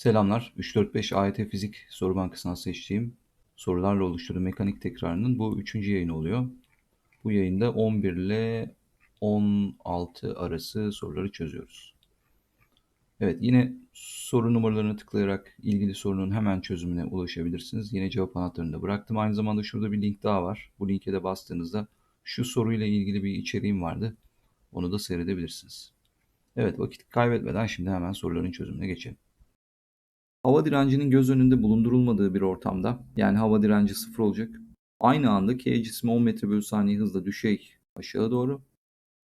Selamlar. 3-4-5 AYT Fizik soru bankasından seçtiğim sorularla oluşturduğum mekanik tekrarının bu üçüncü yayını oluyor. Bu yayında 11 ile 16 arası soruları çözüyoruz. Evet yine soru numaralarını tıklayarak ilgili sorunun hemen çözümüne ulaşabilirsiniz. Yine cevap anahtarını da bıraktım. Aynı zamanda şurada bir link daha var. Bu linke de bastığınızda şu soruyla ilgili bir içeriğim vardı. Onu da seyredebilirsiniz. Evet vakit kaybetmeden şimdi hemen soruların çözümüne geçelim. Hava direncinin göz önünde bulundurulmadığı bir ortamda yani hava direnci sıfır olacak. Aynı anda K cismi 10 metre bölü saniye hızla düşey aşağı doğru.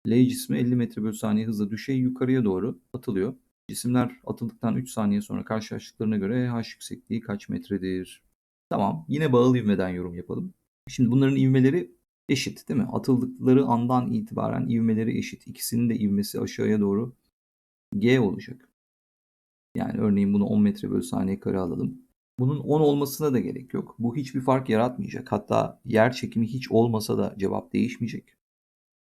L cismi 50 metre bölü saniye hızla düşey yukarıya doğru atılıyor. Cisimler atıldıktan 3 saniye sonra karşılaştıklarına göre H yüksekliği kaç metredir? Tamam yine bağıl ivmeden yorum yapalım. Şimdi bunların ivmeleri eşit değil mi? Atıldıkları andan itibaren ivmeleri eşit. İkisinin de ivmesi aşağıya doğru G olacak. Yani örneğin bunu 10 metre bölü saniye kare alalım. Bunun 10 olmasına da gerek yok. Bu hiçbir fark yaratmayacak. Hatta yer çekimi hiç olmasa da cevap değişmeyecek.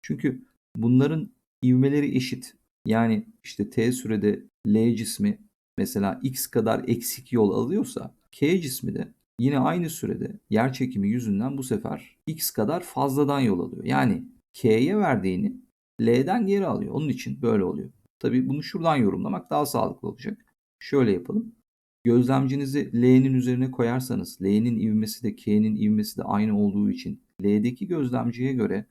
Çünkü bunların ivmeleri eşit. Yani işte t sürede L cismi mesela x kadar eksik yol alıyorsa K cismi de yine aynı sürede yer çekimi yüzünden bu sefer x kadar fazladan yol alıyor. Yani K'ye verdiğini L'den geri alıyor. Onun için böyle oluyor. Tabii bunu şuradan yorumlamak daha sağlıklı olacak. Şöyle yapalım. Gözlemcinizi L'nin üzerine koyarsanız L'nin ivmesi de K'nin ivmesi de aynı olduğu için L'deki gözlemciye göre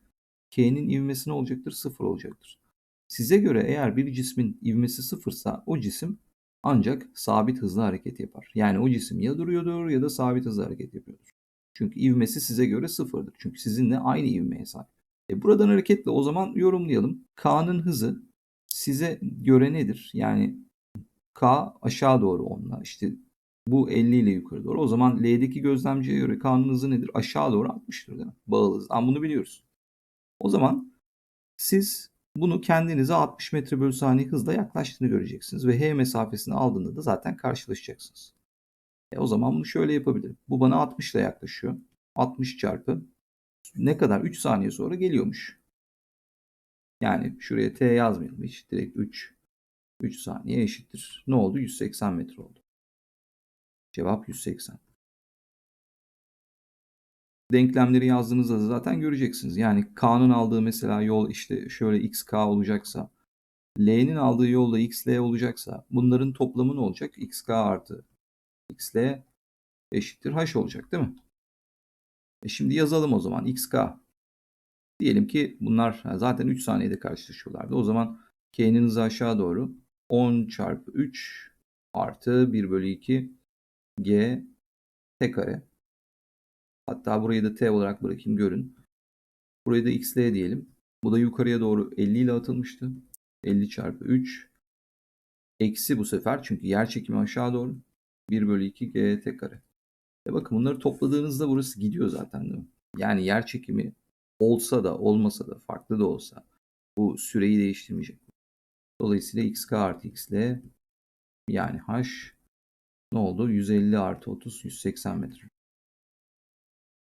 K'nin ivmesi ne olacaktır? Sıfır olacaktır. Size göre eğer bir cismin ivmesi sıfırsa o cisim ancak sabit hızlı hareket yapar. Yani o cisim ya duruyordur ya da sabit hızlı hareket yapıyordur. Çünkü ivmesi size göre sıfırdır. Çünkü sizinle aynı ivmeye sahip. E buradan hareketle o zaman yorumlayalım. K'nın hızı size göre nedir? Yani K aşağı doğru onunla işte bu 50 ile yukarı doğru. O zaman L'deki gözlemciye göre K'nın hızı nedir? Aşağı doğru 60'tır değil mi? Bağlı hız. Ama bunu biliyoruz. O zaman siz bunu kendinize 60 metre bölü saniye hızla yaklaştığını göreceksiniz. Ve H mesafesini aldığında da zaten karşılaşacaksınız. E o zaman bunu şöyle yapabilirim. Bu bana 60 ile yaklaşıyor. 60 çarpı ne kadar? 3 saniye sonra geliyormuş. Yani şuraya T yazmayalım hiç. Direkt 3 3 saniye eşittir. Ne oldu? 180 metre oldu. Cevap 180. Denklemleri yazdığınızda da zaten göreceksiniz. Yani K'nın aldığı mesela yol işte şöyle XK olacaksa L'nin aldığı yolda XL olacaksa bunların toplamı ne olacak? XK artı XL eşittir H olacak değil mi? E şimdi yazalım o zaman XK. Diyelim ki bunlar zaten 3 saniyede karşılaşıyorlardı. O zaman K'nin hızı aşağı doğru 10 çarpı 3 artı 1 bölü 2 G T kare. Hatta burayı da T olarak bırakayım görün. Burayı da XL diyelim. Bu da yukarıya doğru 50 ile atılmıştı. 50 çarpı 3 eksi bu sefer çünkü yer çekimi aşağı doğru 1 bölü 2 G T kare. E bakın bunları topladığınızda burası gidiyor zaten değil mi? Yani yer çekimi olsa da olmasa da farklı da olsa bu süreyi değiştirmeyecek. Dolayısıyla xk artı xl yani h ne oldu? 150 artı 30 180 metre.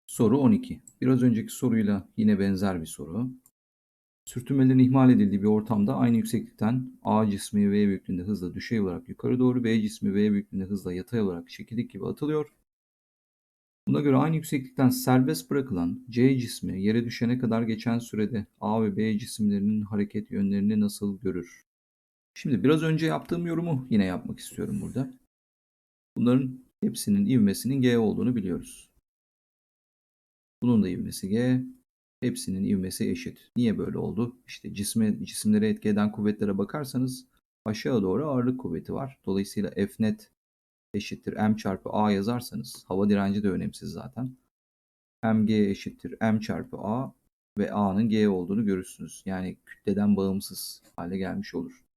Soru 12. Biraz önceki soruyla yine benzer bir soru. Sürtünmelerin ihmal edildiği bir ortamda aynı yükseklikten A cismi V büyüklüğünde hızla düşey olarak yukarı doğru, B cismi V büyüklüğünde hızla yatay olarak çekirdek gibi atılıyor. Buna göre aynı yükseklikten serbest bırakılan C cismi yere düşene kadar geçen sürede A ve B cisimlerinin hareket yönlerini nasıl görür? Şimdi biraz önce yaptığım yorumu yine yapmak istiyorum burada. Bunların hepsinin ivmesinin G olduğunu biliyoruz. Bunun da ivmesi G. Hepsinin ivmesi eşit. Niye böyle oldu? İşte cisme, cisimlere etki eden kuvvetlere bakarsanız aşağı doğru ağırlık kuvveti var. Dolayısıyla F net eşittir M çarpı A yazarsanız hava direnci de önemsiz zaten. MG eşittir M çarpı A ve A'nın G olduğunu görürsünüz. Yani kütleden bağımsız hale gelmiş olur.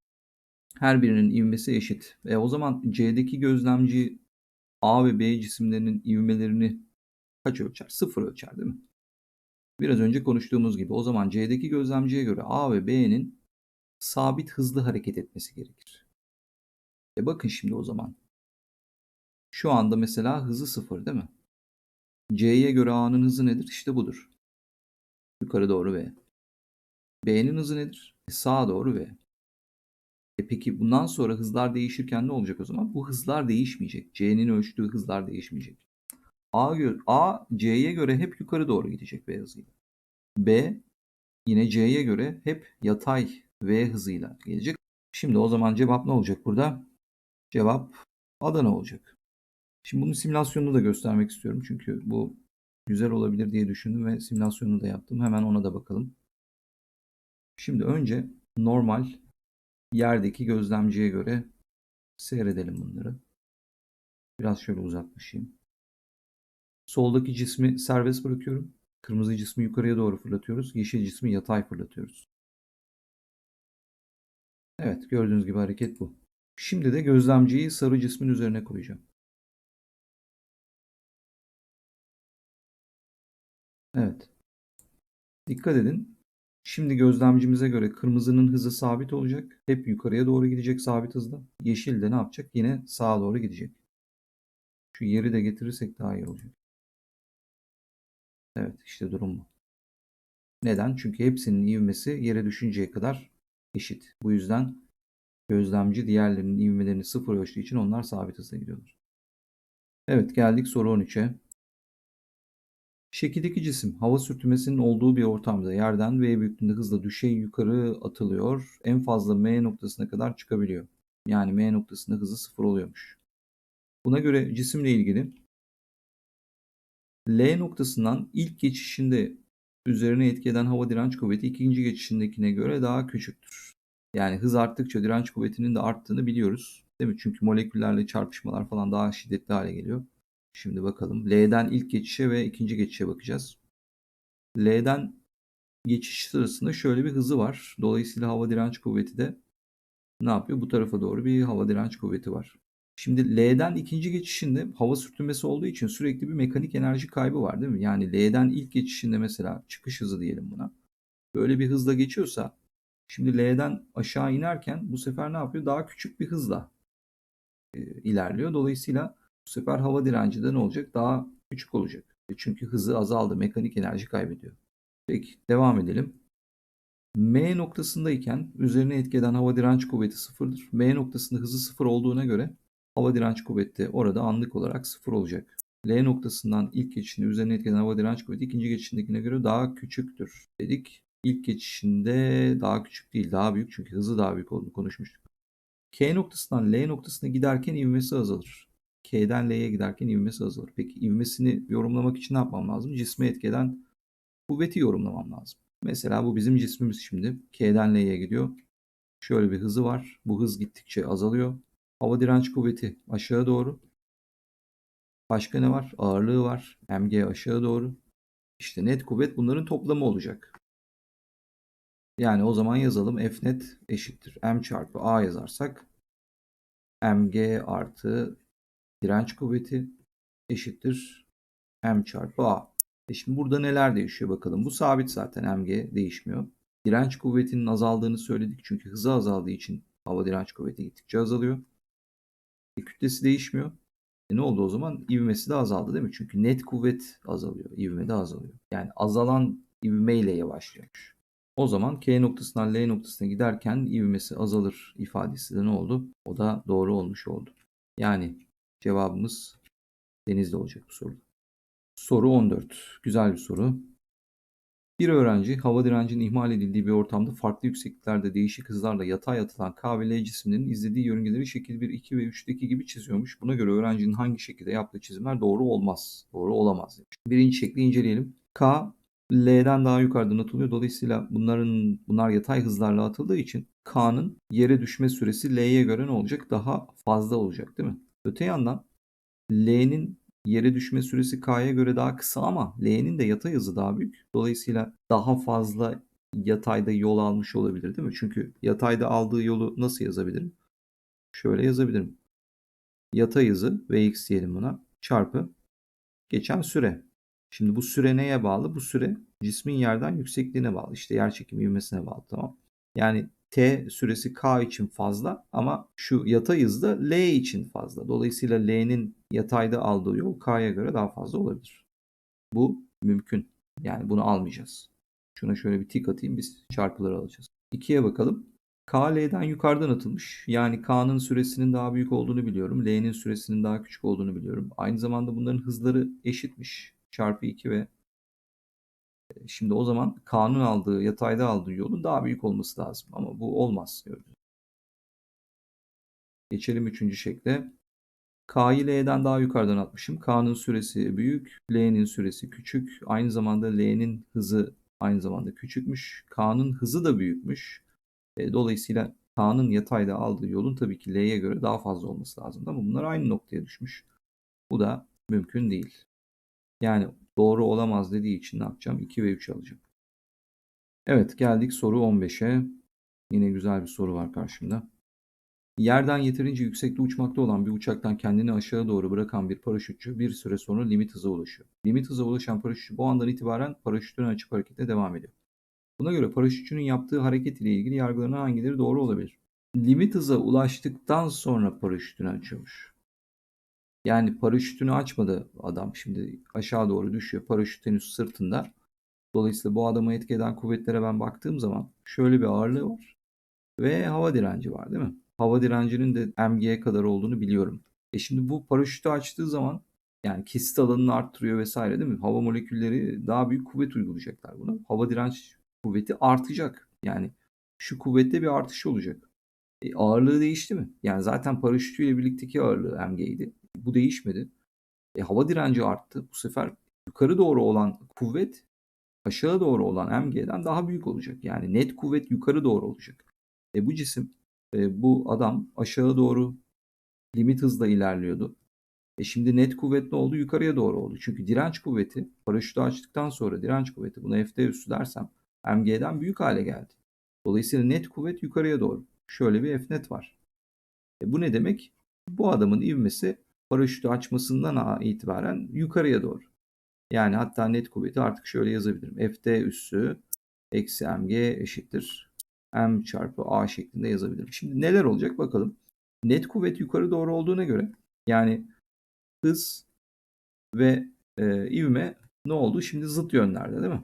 Her birinin ivmesi eşit. E o zaman C'deki gözlemci A ve B cisimlerinin ivmelerini kaç ölçer? Sıfır ölçer değil mi? Biraz önce konuştuğumuz gibi o zaman C'deki gözlemciye göre A ve B'nin sabit hızlı hareket etmesi gerekir. E bakın şimdi o zaman. Şu anda mesela hızı sıfır değil mi? C'ye göre A'nın hızı nedir? İşte budur. Yukarı doğru V. B'nin hızı nedir? E sağa doğru V. E peki bundan sonra hızlar değişirken ne olacak o zaman? Bu hızlar değişmeyecek. C'nin ölçtüğü hızlar değişmeyecek. A, A C'ye göre hep yukarı doğru gidecek V hızıyla. B yine C'ye göre hep yatay V hızıyla gelecek. Şimdi o zaman cevap ne olacak burada? Cevap Adana olacak. Şimdi bunun simülasyonunu da göstermek istiyorum. Çünkü bu güzel olabilir diye düşündüm ve simülasyonunu da yaptım. Hemen ona da bakalım. Şimdi önce normal yerdeki gözlemciye göre seyredelim bunları. Biraz şöyle uzaklaşayım. Soldaki cismi serbest bırakıyorum. Kırmızı cismi yukarıya doğru fırlatıyoruz. Yeşil cismi yatay fırlatıyoruz. Evet gördüğünüz gibi hareket bu. Şimdi de gözlemciyi sarı cismin üzerine koyacağım. Evet. Dikkat edin. Şimdi gözlemcimize göre kırmızının hızı sabit olacak. Hep yukarıya doğru gidecek sabit hızla. Yeşil de ne yapacak? Yine sağa doğru gidecek. Şu yeri de getirirsek daha iyi olacak. Evet işte durum bu. Neden? Çünkü hepsinin ivmesi yere düşünceye kadar eşit. Bu yüzden gözlemci diğerlerinin ivmelerini sıfır ölçtüğü için onlar sabit hızla gidiyorlar. Evet geldik soru 13'e. Şekildeki cisim hava sürtünmesinin olduğu bir ortamda yerden V büyüklüğünde hızla düşey yukarı atılıyor. En fazla M noktasına kadar çıkabiliyor. Yani M noktasında hızı sıfır oluyormuş. Buna göre cisimle ilgili L noktasından ilk geçişinde üzerine etki eden hava direnç kuvveti ikinci geçişindekine göre daha küçüktür. Yani hız arttıkça direnç kuvvetinin de arttığını biliyoruz. Değil mi? Çünkü moleküllerle çarpışmalar falan daha şiddetli hale geliyor. Şimdi bakalım. L'den ilk geçişe ve ikinci geçişe bakacağız. L'den geçiş sırasında şöyle bir hızı var. Dolayısıyla hava direnç kuvveti de ne yapıyor? Bu tarafa doğru bir hava direnç kuvveti var. Şimdi L'den ikinci geçişinde hava sürtünmesi olduğu için sürekli bir mekanik enerji kaybı var değil mi? Yani L'den ilk geçişinde mesela çıkış hızı diyelim buna. Böyle bir hızla geçiyorsa şimdi L'den aşağı inerken bu sefer ne yapıyor? Daha küçük bir hızla e, ilerliyor. Dolayısıyla bu sefer hava direnci de ne olacak? Daha küçük olacak. E, çünkü hızı azaldı. Mekanik enerji kaybediyor. Peki devam edelim. M noktasındayken üzerine etki eden hava direnç kuvveti sıfırdır. M noktasında hızı sıfır olduğuna göre hava direnç kuvveti orada anlık olarak sıfır olacak. L noktasından ilk geçişinde üzerine etki eden hava direnç kuvveti ikinci geçişindekine göre daha küçüktür dedik. İlk geçişinde daha küçük değil daha büyük çünkü hızı daha büyük olduğunu konuşmuştuk. K noktasından L noktasına giderken ivmesi azalır. K'den L'ye giderken ivmesi azalır. Peki ivmesini yorumlamak için ne yapmam lazım? Cisme etkeden kuvveti yorumlamam lazım. Mesela bu bizim cismimiz şimdi. K'den L'ye gidiyor. Şöyle bir hızı var. Bu hız gittikçe azalıyor. Hava direnç kuvveti aşağı doğru. Başka ne var? Ağırlığı var. mg aşağı doğru. İşte net kuvvet bunların toplamı olacak. Yani o zaman yazalım F net eşittir. M çarpı A yazarsak mg artı direnç kuvveti eşittir M çarpı A. E şimdi burada neler değişiyor bakalım. Bu sabit zaten mg değişmiyor. Direnç kuvvetinin azaldığını söyledik çünkü hızı azaldığı için hava direnç kuvveti gittikçe azalıyor. E, kütlesi değişmiyor. E, ne oldu o zaman? İvmesi de azaldı değil mi? Çünkü net kuvvet azalıyor. İvme de azalıyor. Yani azalan ivmeyle yavaşlıyormuş. O zaman K noktasından L noktasına giderken ivmesi azalır ifadesi de ne oldu? O da doğru olmuş oldu. Yani cevabımız denizde olacak bu soruda. Soru 14. Güzel bir soru. Bir öğrenci hava direncinin ihmal edildiği bir ortamda farklı yüksekliklerde değişik hızlarla yatay atılan K ve L cisimlerinin izlediği yörüngeleri şekil 1, 2 ve 3'teki gibi çiziyormuş. Buna göre öğrencinin hangi şekilde yaptığı çizimler doğru olmaz. Doğru olamaz. Demiş. Birinci şekli inceleyelim. K L'den daha yukarıdan atılıyor. Dolayısıyla bunların bunlar yatay hızlarla atıldığı için K'nın yere düşme süresi L'ye göre ne olacak? Daha fazla olacak değil mi? Öte yandan L'nin yere düşme süresi K'ya göre daha kısa ama L'nin de yatay hızı daha büyük. Dolayısıyla daha fazla yatayda yol almış olabilir değil mi? Çünkü yatayda aldığı yolu nasıl yazabilirim? Şöyle yazabilirim. Yatay hızı Vx diyelim buna çarpı geçen süre. Şimdi bu süre neye bağlı? Bu süre cismin yerden yüksekliğine bağlı. İşte yer çekimi ivmesine bağlı tamam. Yani t süresi k için fazla ama şu yatay hızda l için fazla. Dolayısıyla l'nin yatayda aldığı yol k'ya göre daha fazla olabilir. Bu mümkün. Yani bunu almayacağız. Şuna şöyle bir tik atayım biz çarpıları alacağız. 2'ye bakalım. K L'den yukarıdan atılmış. Yani K'nın süresinin daha büyük olduğunu biliyorum. L'nin süresinin daha küçük olduğunu biliyorum. Aynı zamanda bunların hızları eşitmiş. Çarpı 2 ve şimdi o zaman K'nın aldığı, yatayda aldığı yolun daha büyük olması lazım. Ama bu olmaz. Geçelim üçüncü şekle. K'yı L'den daha yukarıdan atmışım. K'nın süresi büyük, L'nin süresi küçük. Aynı zamanda L'nin hızı aynı zamanda küçükmüş. K'nın hızı da büyükmüş. E, dolayısıyla K'nın yatayda aldığı yolun tabii ki L'ye göre daha fazla olması lazım. Ama bunlar aynı noktaya düşmüş. Bu da mümkün değil. Yani doğru olamaz dediği için ne yapacağım? 2 ve 3 alacağım. Evet geldik soru 15'e. Yine güzel bir soru var karşımda. Yerden yeterince yüksekte uçmakta olan bir uçaktan kendini aşağı doğru bırakan bir paraşütçü bir süre sonra limit hıza ulaşıyor. Limit hıza ulaşan paraşütçü bu andan itibaren paraşütünü açıp harekete devam ediyor. Buna göre paraşütçünün yaptığı hareket ile ilgili yargılanan hangileri doğru olabilir? Limit hıza ulaştıktan sonra paraşütünü açıyormuş. Yani paraşütünü açmadı adam. Şimdi aşağı doğru düşüyor. Paraşüt henüz sırtında. Dolayısıyla bu adamı etki eden kuvvetlere ben baktığım zaman şöyle bir ağırlığı var. Ve hava direnci var değil mi? Hava direncinin de mg'ye kadar olduğunu biliyorum. E şimdi bu paraşütü açtığı zaman yani kesit alanını arttırıyor vesaire değil mi? Hava molekülleri daha büyük kuvvet uygulayacaklar buna. Hava direnç kuvveti artacak. Yani şu kuvvette bir artış olacak. E, ağırlığı değişti mi? Yani zaten paraşütüyle birlikteki ağırlığı mg'ydi. Bu değişmedi. E, hava direnci arttı. Bu sefer yukarı doğru olan kuvvet aşağı doğru olan mg'den daha büyük olacak. Yani net kuvvet yukarı doğru olacak. E, bu cisim, e, bu adam aşağı doğru limit hızla ilerliyordu. E şimdi net kuvvet ne oldu? Yukarıya doğru oldu. Çünkü direnç kuvveti paraşütü açtıktan sonra direnç kuvveti buna F'de üstü dersem mg'den büyük hale geldi. Dolayısıyla net kuvvet yukarıya doğru. Şöyle bir F net var. E bu ne demek? Bu adamın ivmesi paraşütü açmasından itibaren yukarıya doğru. Yani hatta net kuvveti artık şöyle yazabilirim. Fd üssü eksi mg eşittir. m çarpı a şeklinde yazabilirim. Şimdi neler olacak bakalım. Net kuvvet yukarı doğru olduğuna göre yani hız ve e, ivme ne oldu? Şimdi zıt yönlerde değil mi?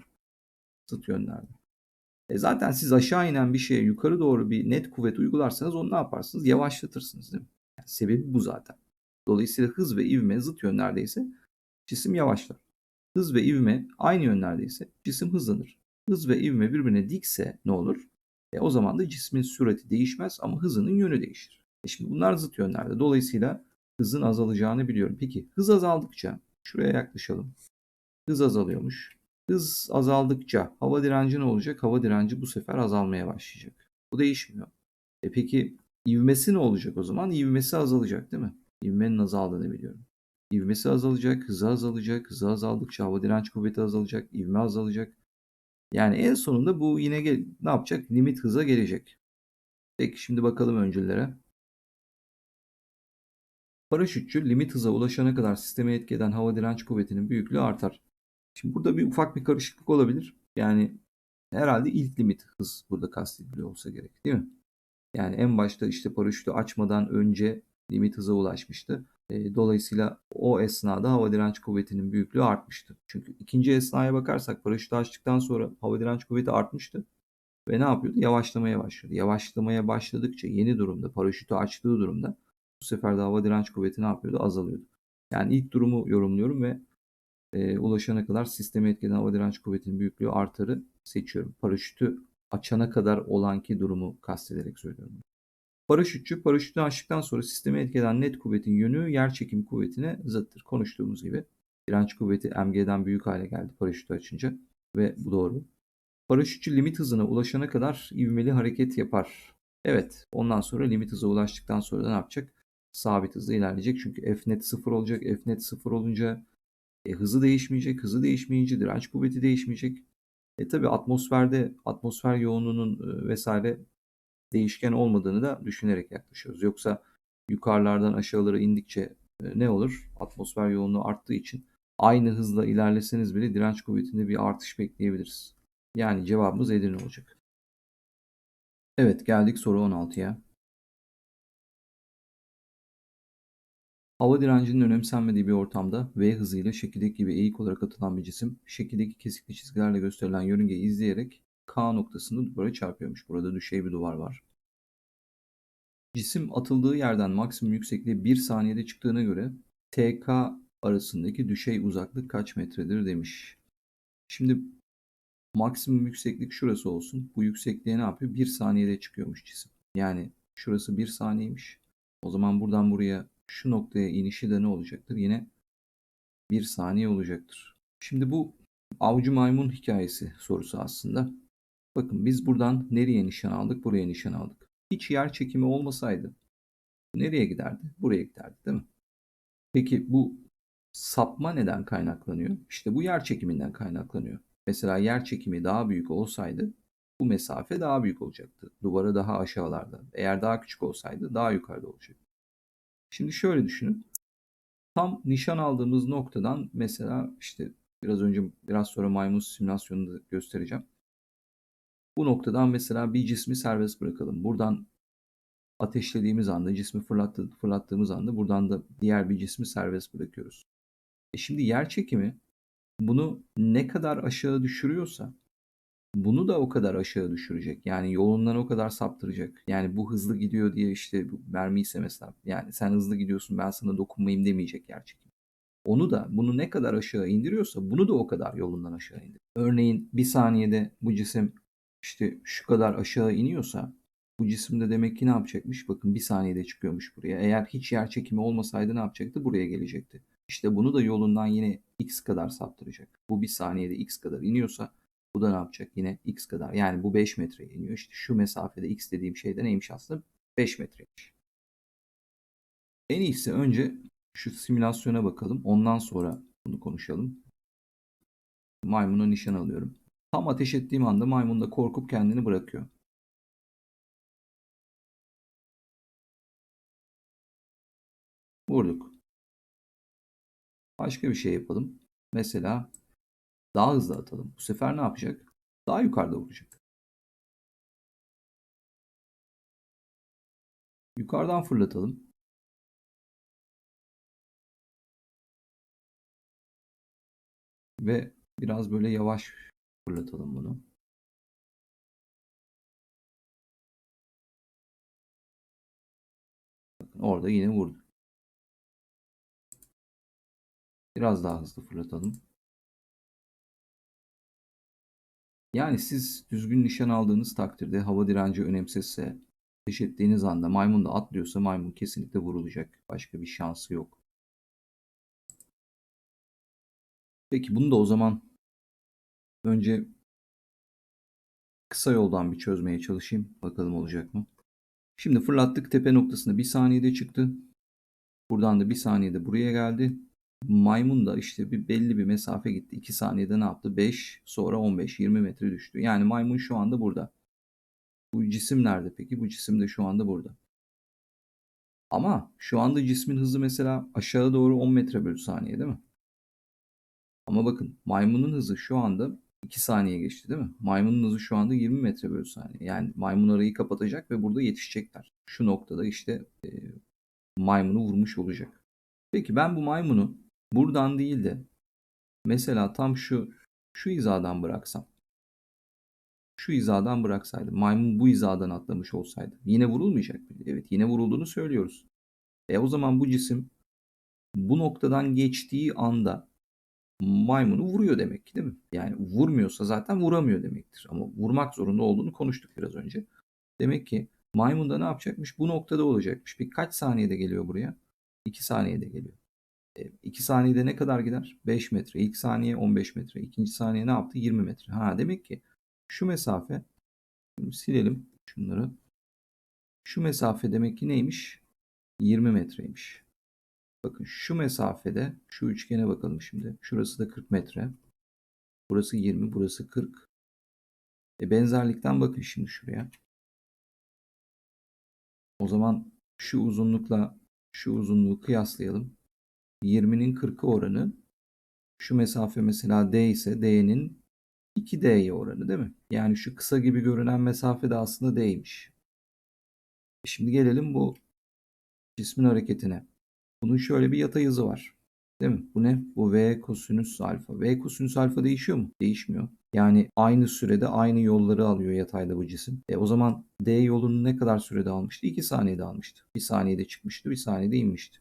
Zıt yönlerde. E zaten siz aşağı inen bir şeye yukarı doğru bir net kuvvet uygularsanız onu ne yaparsınız? Yavaşlatırsınız değil mi? Yani sebebi bu zaten. Dolayısıyla hız ve ivme zıt yönlerdeyse cisim yavaşlar. Hız ve ivme aynı yönlerdeyse cisim hızlanır. Hız ve ivme birbirine dikse ne olur? E o zaman da cismin sürati değişmez ama hızının yönü değişir. E şimdi bunlar zıt yönlerde. Dolayısıyla hızın azalacağını biliyorum. Peki hız azaldıkça şuraya yaklaşalım. Hız azalıyormuş. Hız azaldıkça hava direnci ne olacak? Hava direnci bu sefer azalmaya başlayacak. Bu değişmiyor. E peki ivmesi ne olacak o zaman? İvmesi azalacak değil mi? İvmenin azaldığını biliyorum. İvmesi azalacak, hızı azalacak. Hızı azaldıkça hava direnç kuvveti azalacak, ivme azalacak. Yani en sonunda bu yine ne yapacak? Limit hıza gelecek. Peki şimdi bakalım öncüllere. Paraşütçü limit hıza ulaşana kadar sisteme etki eden hava direnç kuvvetinin büyüklüğü artar. Şimdi burada bir ufak bir karışıklık olabilir. Yani herhalde ilk limit hız burada kastediliyor olsa gerek değil mi? Yani en başta işte paraşütü açmadan önce limit hıza ulaşmıştı. E, dolayısıyla o esnada hava direnç kuvvetinin büyüklüğü artmıştı. Çünkü ikinci esnaya bakarsak paraşütü açtıktan sonra hava direnç kuvveti artmıştı. Ve ne yapıyordu? Yavaşlamaya başladı. Yavaşlamaya başladıkça yeni durumda, paraşütü açtığı durumda bu sefer de hava direnç kuvveti ne yapıyordu? Azalıyordu. Yani ilk durumu yorumluyorum ve e, ulaşana kadar sisteme etkilenen hava direnç kuvvetinin büyüklüğü artarı seçiyorum. Paraşütü açana kadar olan ki durumu kastederek söylüyorum. Paraşütçü paraşütü açtıktan sonra sisteme etkilenen net kuvvetin yönü yer çekim kuvvetine zıttır. Konuştuğumuz gibi direnç kuvveti mg'den büyük hale geldi paraşütü açınca ve bu doğru. Paraşütçü limit hızına ulaşana kadar ivmeli hareket yapar. Evet ondan sonra limit hıza ulaştıktan sonra da ne yapacak? Sabit hızla ilerleyecek. Çünkü F net sıfır olacak. F net sıfır olunca e, hızı değişmeyecek. Hızı değişmeyince direnç kuvveti değişmeyecek. E tabi atmosferde atmosfer yoğunluğunun e, vesaire değişken olmadığını da düşünerek yaklaşıyoruz. Yoksa yukarılardan aşağılara indikçe e, ne olur? Atmosfer yoğunluğu arttığı için aynı hızla ilerleseniz bile direnç kuvvetinde bir artış bekleyebiliriz. Yani cevabımız Edirne olacak. Evet geldik soru 16'ya. Hava direncinin önemsenmediği bir ortamda V hızıyla şekildeki gibi eğik olarak atılan bir cisim, şekildeki kesikli çizgilerle gösterilen yörüngeyi izleyerek K noktasında duvara çarpıyormuş. Burada düşey bir duvar var. Cisim atıldığı yerden maksimum yüksekliğe 1 saniyede çıktığına göre TK arasındaki düşey uzaklık kaç metredir demiş. Şimdi maksimum yükseklik şurası olsun. Bu yüksekliğe ne yapıyor? 1 saniyede çıkıyormuş cisim. Yani şurası 1 saniyeymiş. O zaman buradan buraya şu noktaya inişi de ne olacaktır? Yine 1 saniye olacaktır. Şimdi bu avcı maymun hikayesi sorusu aslında. Bakın biz buradan nereye nişan aldık? Buraya nişan aldık. Hiç yer çekimi olmasaydı nereye giderdi? Buraya giderdi değil mi? Peki bu sapma neden kaynaklanıyor? İşte bu yer çekiminden kaynaklanıyor. Mesela yer çekimi daha büyük olsaydı bu mesafe daha büyük olacaktı. Duvarı daha aşağılarda. Eğer daha küçük olsaydı daha yukarıda olacaktı. Şimdi şöyle düşünün. Tam nişan aldığımız noktadan mesela işte biraz önce biraz sonra maymun simülasyonunu göstereceğim. Bu noktadan mesela bir cismi serbest bırakalım. Buradan ateşlediğimiz anda, cismi fırlattı, fırlattığımız anda buradan da diğer bir cismi serbest bırakıyoruz. E şimdi yer çekimi bunu ne kadar aşağı düşürüyorsa bunu da o kadar aşağı düşürecek. Yani yolundan o kadar saptıracak. Yani bu hızlı gidiyor diye işte mermi mesela yani sen hızlı gidiyorsun ben sana dokunmayayım demeyecek yer çekimi. Onu da bunu ne kadar aşağı indiriyorsa bunu da o kadar yolundan aşağı indir. Örneğin bir saniyede bu cisim işte şu kadar aşağı iniyorsa bu cisimde demek ki ne yapacakmış? Bakın bir saniyede çıkıyormuş buraya. Eğer hiç yer çekimi olmasaydı ne yapacaktı? Buraya gelecekti. İşte bunu da yolundan yine x kadar saptıracak. Bu bir saniyede x kadar iniyorsa bu da ne yapacak? Yine x kadar. Yani bu 5 metreye iniyor. İşte şu mesafede x dediğim şey de neymiş aslında? 5 metreymiş. En iyisi önce şu simülasyona bakalım. Ondan sonra bunu konuşalım. Maymuna nişan alıyorum. Tam ateş ettiğim anda maymun da korkup kendini bırakıyor. Vurduk. Başka bir şey yapalım. Mesela daha hızlı atalım. Bu sefer ne yapacak? Daha yukarıda vuracak. Yukarıdan fırlatalım. Ve biraz böyle yavaş fırlatalım bunu. Orada yine vurdu. Biraz daha hızlı fırlatalım. Yani siz düzgün nişan aldığınız takdirde hava direnci önemsizse ateş ettiğiniz anda maymun da atlıyorsa maymun kesinlikle vurulacak. Başka bir şansı yok. Peki bunu da o zaman önce kısa yoldan bir çözmeye çalışayım. Bakalım olacak mı? Şimdi fırlattık tepe noktasında bir saniyede çıktı. Buradan da bir saniyede buraya geldi. Maymun da işte bir belli bir mesafe gitti. 2 saniyede ne yaptı? 5 sonra 15 20 metre düştü. Yani maymun şu anda burada. Bu cisim nerede peki? Bu cisim de şu anda burada. Ama şu anda cismin hızı mesela aşağı doğru 10 metre bölü saniye değil mi? Ama bakın maymunun hızı şu anda 2 saniye geçti değil mi? Maymunun hızı şu anda 20 metre bölü saniye. Yani maymun arayı kapatacak ve burada yetişecekler. Şu noktada işte e, maymunu vurmuş olacak. Peki ben bu maymunu buradan değil de mesela tam şu şu hizadan bıraksam. Şu hizadan bıraksaydım. Maymun bu hizadan atlamış olsaydı. Yine vurulmayacak mıydı? Evet yine vurulduğunu söylüyoruz. E o zaman bu cisim bu noktadan geçtiği anda maymunu vuruyor demek ki değil mi? Yani vurmuyorsa zaten vuramıyor demektir. Ama vurmak zorunda olduğunu konuştuk biraz önce. Demek ki maymun da ne yapacakmış? Bu noktada olacakmış. Birkaç saniyede geliyor buraya. 2 saniyede geliyor. 2 saniyede ne kadar gider? 5 metre. İlk saniye 15 metre. İkinci saniye ne yaptı? 20 metre. Ha demek ki şu mesafe silelim şunları. Şu mesafe demek ki neymiş? 20 metreymiş. Bakın şu mesafede şu üçgene bakalım şimdi. Şurası da 40 metre. Burası 20, burası 40. E benzerlikten bakın şimdi şuraya. O zaman şu uzunlukla şu uzunluğu kıyaslayalım. 20'nin 40'ı oranı şu mesafe mesela D ise D'nin 2D'ye oranı değil mi? Yani şu kısa gibi görünen mesafe de aslında D'ymiş. Şimdi gelelim bu cismin hareketine. Bunun şöyle bir yatay hızı var. Değil mi? Bu ne? Bu V kosinüs alfa. V kosinüs alfa değişiyor mu? Değişmiyor. Yani aynı sürede aynı yolları alıyor yatayda bu cisim. E o zaman D yolunu ne kadar sürede almıştı? 2 saniyede almıştı. 1 saniyede çıkmıştı, 1 saniyede inmişti.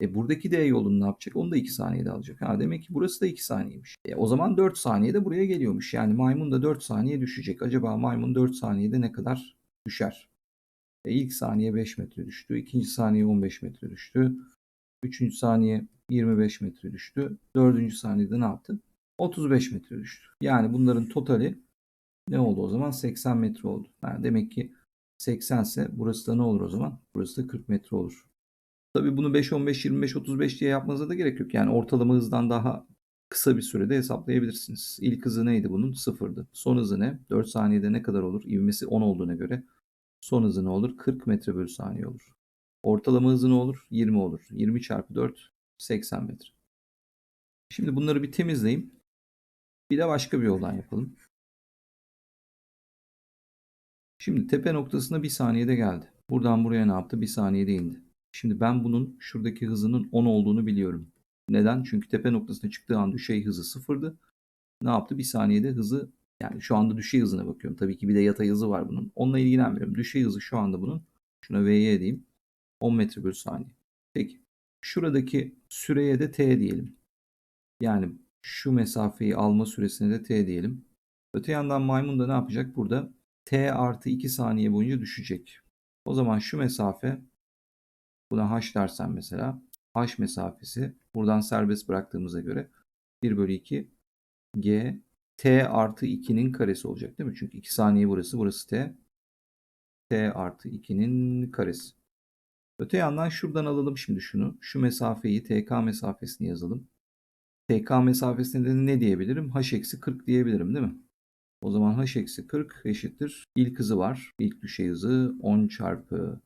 E buradaki D yolunu ne yapacak? Onu da 2 saniyede alacak. Ha demek ki burası da 2 saniyeymiş. E o zaman 4 saniyede buraya geliyormuş. Yani maymun da 4 saniye düşecek. Acaba maymun 4 saniyede ne kadar düşer? E ilk saniye 5 metre düştü. ikinci saniye 15 metre düştü. Üçüncü saniye 25 metre düştü. Dördüncü saniyede ne yaptı? 35 metre düştü. Yani bunların totali ne oldu o zaman? 80 metre oldu. Yani demek ki 80 ise burası da ne olur o zaman? Burası da 40 metre olur. Tabii bunu 5, 15, 25, 35 diye yapmanıza da gerek yok. Yani ortalama hızdan daha kısa bir sürede hesaplayabilirsiniz. İlk hızı neydi bunun? Sıfırdı. Son hızı ne? 4 saniyede ne kadar olur? İvmesi 10 olduğuna göre son hızı ne olur? 40 metre bölü saniye olur. Ortalama hızı ne olur? 20 olur. 20 çarpı 4 80 metre. Şimdi bunları bir temizleyeyim. Bir de başka bir yoldan yapalım. Şimdi tepe noktasına bir saniyede geldi. Buradan buraya ne yaptı? Bir saniyede indi. Şimdi ben bunun şuradaki hızının 10 olduğunu biliyorum. Neden? Çünkü tepe noktasına çıktığı an düşey hızı sıfırdı. Ne yaptı? Bir saniyede hızı yani şu anda düşey hızına bakıyorum. Tabii ki bir de yatay hızı var bunun. Onunla ilgilenmiyorum. Düşey hızı şu anda bunun. Şuna V'ye diyeyim. 10 metre bölü saniye. Peki. Şuradaki süreye de T diyelim. Yani şu mesafeyi alma süresine de T diyelim. Öte yandan maymun da ne yapacak? Burada T artı 2 saniye boyunca düşecek. O zaman şu mesafe buna H dersen mesela H mesafesi buradan serbest bıraktığımıza göre 1 bölü 2 G T artı 2'nin karesi olacak değil mi? Çünkü 2 saniye burası burası T. T artı 2'nin karesi. Öte yandan şuradan alalım şimdi şunu. Şu mesafeyi TK mesafesini yazalım. TK mesafesine de ne diyebilirim? H eksi 40 diyebilirim değil mi? O zaman H eksi 40 eşittir. İlk hızı var. İlk düşey hızı 10 çarpı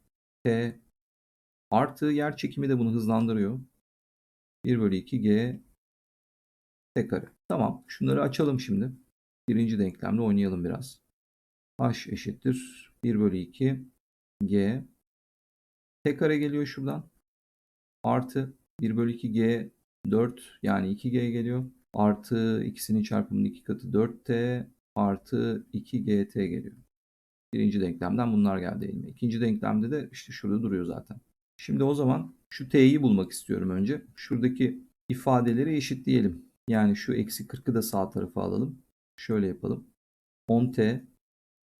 T artı yer çekimi de bunu hızlandırıyor. 1 bölü 2 G T kare. Tamam. Şunları açalım şimdi. Birinci denklemle oynayalım biraz. H eşittir. 1 bölü 2 G T kare geliyor şuradan. Artı 1 bölü 2 G 4 yani 2G geliyor. Artı ikisinin çarpımının iki katı 4T artı 2GT geliyor. Birinci denklemden bunlar geldi elime. İkinci denklemde de işte şurada duruyor zaten. Şimdi o zaman şu T'yi bulmak istiyorum önce. Şuradaki ifadeleri eşitleyelim. Yani şu eksi 40'ı da sağ tarafa alalım. Şöyle yapalım. 10T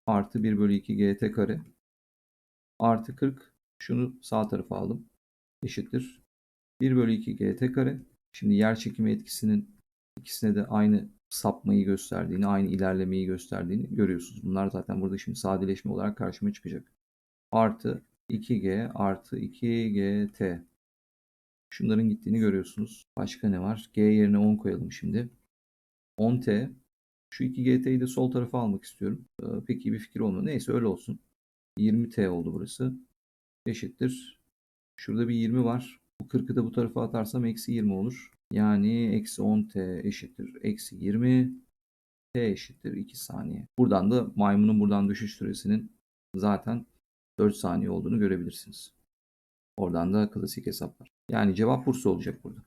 artı 1 bölü 2 GT kare artı 40 şunu sağ tarafa aldım. Eşittir. 1 bölü 2 GT kare. Şimdi yer çekimi etkisinin ikisine de aynı sapmayı gösterdiğini, aynı ilerlemeyi gösterdiğini görüyorsunuz. Bunlar zaten burada şimdi sadeleşme olarak karşıma çıkacak. Artı 2G artı 2GT. Şunların gittiğini görüyorsunuz. Başka ne var? G yerine 10 koyalım şimdi. 10T. Şu 2GT'yi de sol tarafa almak istiyorum. Ee, pek iyi bir fikir olmadı. Neyse öyle olsun. 20T oldu burası. Eşittir. Şurada bir 20 var. Bu 40'ı da bu tarafa atarsam eksi 20 olur. Yani eksi 10t eşittir eksi 20 t eşittir 2 saniye. Buradan da maymunun buradan düşüş süresinin zaten 4 saniye olduğunu görebilirsiniz. Oradan da klasik hesaplar. Yani cevap Bursa olacak burada.